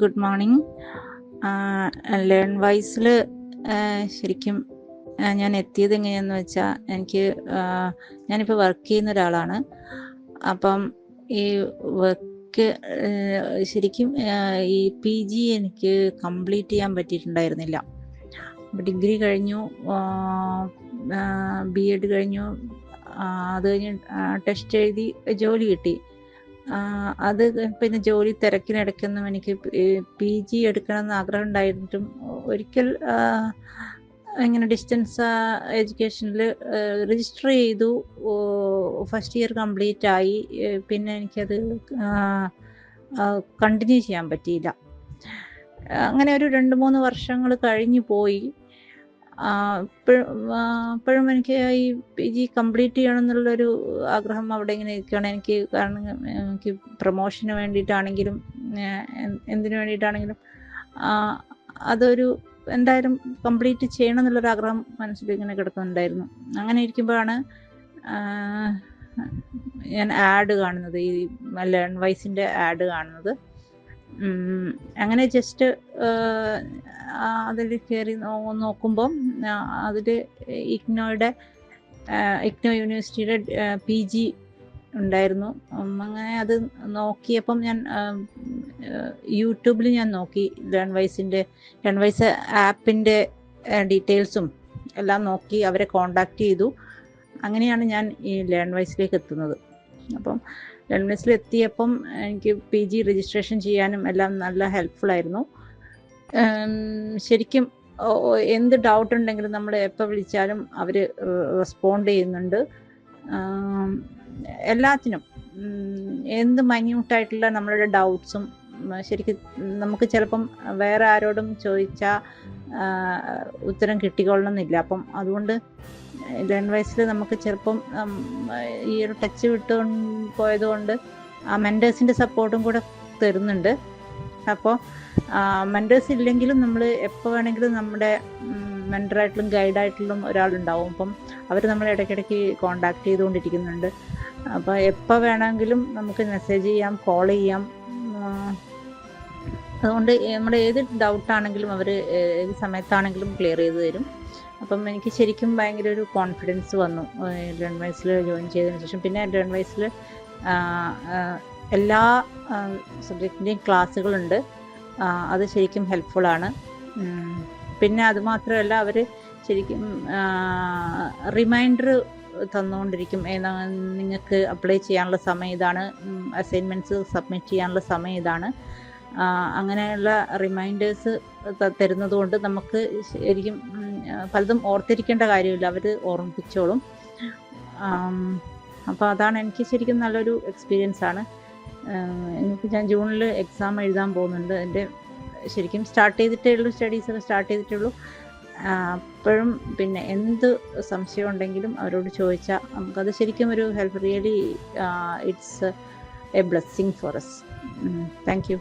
Good morning. Learn വൈസിൽ ശരിക്കും ഞാൻ എത്തിയത് എങ്ങനെയാന്ന് വെച്ചാൽ എനിക്ക് ഞാനിപ്പോൾ വർക്ക് ചെയ്യുന്ന ഒരാളാണ്. അപ്പം ഈ വർക്ക് ശരിക്കും ഈ പി ജി എനിക്ക് കംപ്ലീറ്റ് ചെയ്യാൻ പറ്റിയിട്ടുണ്ടായിരുന്നില്ല. ഡിഗ്രി കഴിഞ്ഞു ബി എഡ് കഴിഞ്ഞു അത് കഴിഞ്ഞ് ടെസ്റ്റ് എഴുതി ജോലി കിട്ടി. അത് പിന്നെ ജോലി തിരക്കിനിടയ്ക്കൊന്നും എനിക്ക് പി ജി എടുക്കണമെന്ന് ആഗ്രഹം ഉണ്ടായിരുന്നിട്ടും ഒരിക്കൽ ഇങ്ങനെ ഡിസ്റ്റൻസ് എഡ്യൂക്കേഷനിൽ രജിസ്റ്റർ ചെയ്തു. ഫസ്റ്റ് ഇയർ കംപ്ലീറ്റ് ആയി. പിന്നെ എനിക്കത് കണ്ടിന്യൂ ചെയ്യാൻ പറ്റിയില്ല. അങ്ങനെ ഒരു രണ്ട് മൂന്ന് വർഷങ്ങൾ കഴിഞ്ഞു പോയി. ഇപ്പോഴും എനിക്ക് ഈ പി ജി കംപ്ലീറ്റ് ചെയ്യണം എന്നുള്ളൊരു ആഗ്രഹം അവിടെ ഇങ്ങനെ ഇരിക്കുകയാണ്. എനിക്ക് കാരണം എനിക്ക് പ്രൊമോഷന് വേണ്ടിയിട്ടാണെങ്കിലും എന്തിനു വേണ്ടിയിട്ടാണെങ്കിലും അതൊരു എന്തായാലും കംപ്ലീറ്റ് ചെയ്യണം എന്നുള്ളൊരു ആഗ്രഹം മനസ്സിൽ ഇങ്ങനെ കിടക്കുന്നുണ്ടായിരുന്നു. അങ്ങനെ ഇരിക്കുമ്പോഴാണ് ഞാൻ ആഡ് കാണുന്നത്. ഈ ലേൺ വൈസിന്റെ ആഡ് കാണുന്നത്. അങ്ങനെ ജസ്റ്റ് അതിൽ കയറി നോക്കുമ്പം അതിൽ ഇഗ്നോയുടെ ഇഗ്നോ യൂണിവേഴ്സിറ്റിയുടെ പി ജി ഉണ്ടായിരുന്നു. അങ്ങനെ അത് നോക്കിയപ്പം ഞാൻ യൂട്യൂബിൽ ഞാൻ നോക്കി. ലേൺ വൈസിന്റെ ലേൺ വൈസ് ആപ്പിന്റെ ഡീറ്റെയിൽസും എല്ലാം നോക്കി അവരെ കോണ്ടാക്ട് ചെയ്തു. അങ്ങനെയാണ് ഞാൻ ഈ ലേൺ വൈസിലേക്ക് എത്തുന്നത്. അപ്പം ലണ്ടനിസിൽ എത്തിയപ്പം എനിക്ക് പി ജി രജിസ്ട്രേഷൻ ചെയ്യാനും എല്ലാം നല്ല ഹെൽപ്ഫുൾ ആയിരുന്നു. ശരിക്കും എന്ത് ഡൗട്ട് ഉണ്ടെങ്കിലും നമ്മൾ എപ്പോൾ വിളിച്ചാലും അവർ റെസ്പോണ്ട് ചെയ്യുന്നുണ്ട്. എല്ലാത്തിനും. എന്ത് മൈന്യൂട്ടായിട്ടുള്ള നമ്മളുടെ ഡൗട്ട്സും ശരിക്കും നമുക്ക് ചിലപ്പം വേറെ ആരോടും ചോദിച്ചാൽ ഉത്തരം കിട്ടിക്കൊള്ളണമെന്നില്ല. അപ്പം അതുകൊണ്ട് ലേൺ വയസ്സിൽ നമുക്ക് ചെറുപ്പം ഈ ഒരു ടച്ച് വിട്ട് പോയതുകൊണ്ട് ആ മെന്റേഴ്സിന്റെ സപ്പോർട്ടും കൂടെ തരുന്നുണ്ട്. അപ്പോൾ മെന്റേഴ്സ് ഇല്ലെങ്കിലും നമ്മൾ എപ്പോൾ വേണമെങ്കിലും നമ്മുടെ മെന്ററായിട്ടും ഗൈഡായിട്ടുള്ള ഒരാളുണ്ടാവും. അപ്പം അവർ നമ്മളെ ഇടയ്ക്കിടയ്ക്ക് കോണ്ടാക്ട് ചെയ്തുകൊണ്ടിരിക്കുന്നുണ്ട്. അപ്പോൾ എപ്പോൾ വേണമെങ്കിലും നമുക്ക് മെസ്സേജ് ചെയ്യാം കോൾ ചെയ്യാം. അതുകൊണ്ട് നമ്മുടെ ഏത് ഡൗട്ടാണെങ്കിലും അവർ ഏത് സമയത്താണെങ്കിലും ക്ലിയർ ചെയ്ത് തരും. അപ്പം എനിക്ക് ശരിക്കും ഭയങ്കര ഒരു കോൺഫിഡൻസ് വന്നു. ലേൺ വൈസിൽ ജോയിൻ ചെയ്തതിന് ശേഷം. പിന്നെ ലേൺ വൈസിൽ എല്ലാ സബ്ജക്റ്റിന്റെയും ക്ലാസ്സുകളുണ്ട് അത് ശരിക്കും ഹെൽപ്ഫുള്ളാണ് പിന്നെ അതുമാത്രമല്ല അവർ ശരിക്കും റിമൈൻഡർ തന്നുകൊണ്ടിരിക്കും. നിങ്ങൾക്ക് അപ്ലൈ ചെയ്യാനുള്ള സമയം ഇതാണ്. അസൈൻമെന്റ്സ് സബ്മിറ്റ് ചെയ്യാനുള്ള സമയം ഇതാണ്. അങ്ങനെയുള്ള റിമൈൻഡേഴ്സ് തരുന്നത് കൊണ്ട് നമുക്ക് ശരിക്കും പലതും ഓർത്തിരിക്കേണ്ട കാര്യമില്ല. അവർ ഓർമ്മിപ്പിച്ചോളും. അപ്പോൾ അതാണ് എനിക്ക് ശരിക്കും നല്ലൊരു എക്സ്പീരിയൻസ് ആണ്. എനിക്ക് ഞാൻ ജൂണിൽ എക്സാം എഴുതാൻ പോകുന്നുണ്ട്. എന്റെ ശരിക്കും സ്റ്റാർട്ട് ചെയ്തിട്ടേ ഉള്ളൂ സ്റ്റഡീസ് ഒക്കെ സ്റ്റാർട്ട് ചെയ്തിട്ടേ ഉള്ളൂ അപ്പോഴും പിന്നെ എന്ത് സംശയം ഉണ്ടെങ്കിലും അവരോട് ചോദിച്ചാൽ നമുക്കത് ശരിക്കും ഒരു help really it's a blessing for us thank you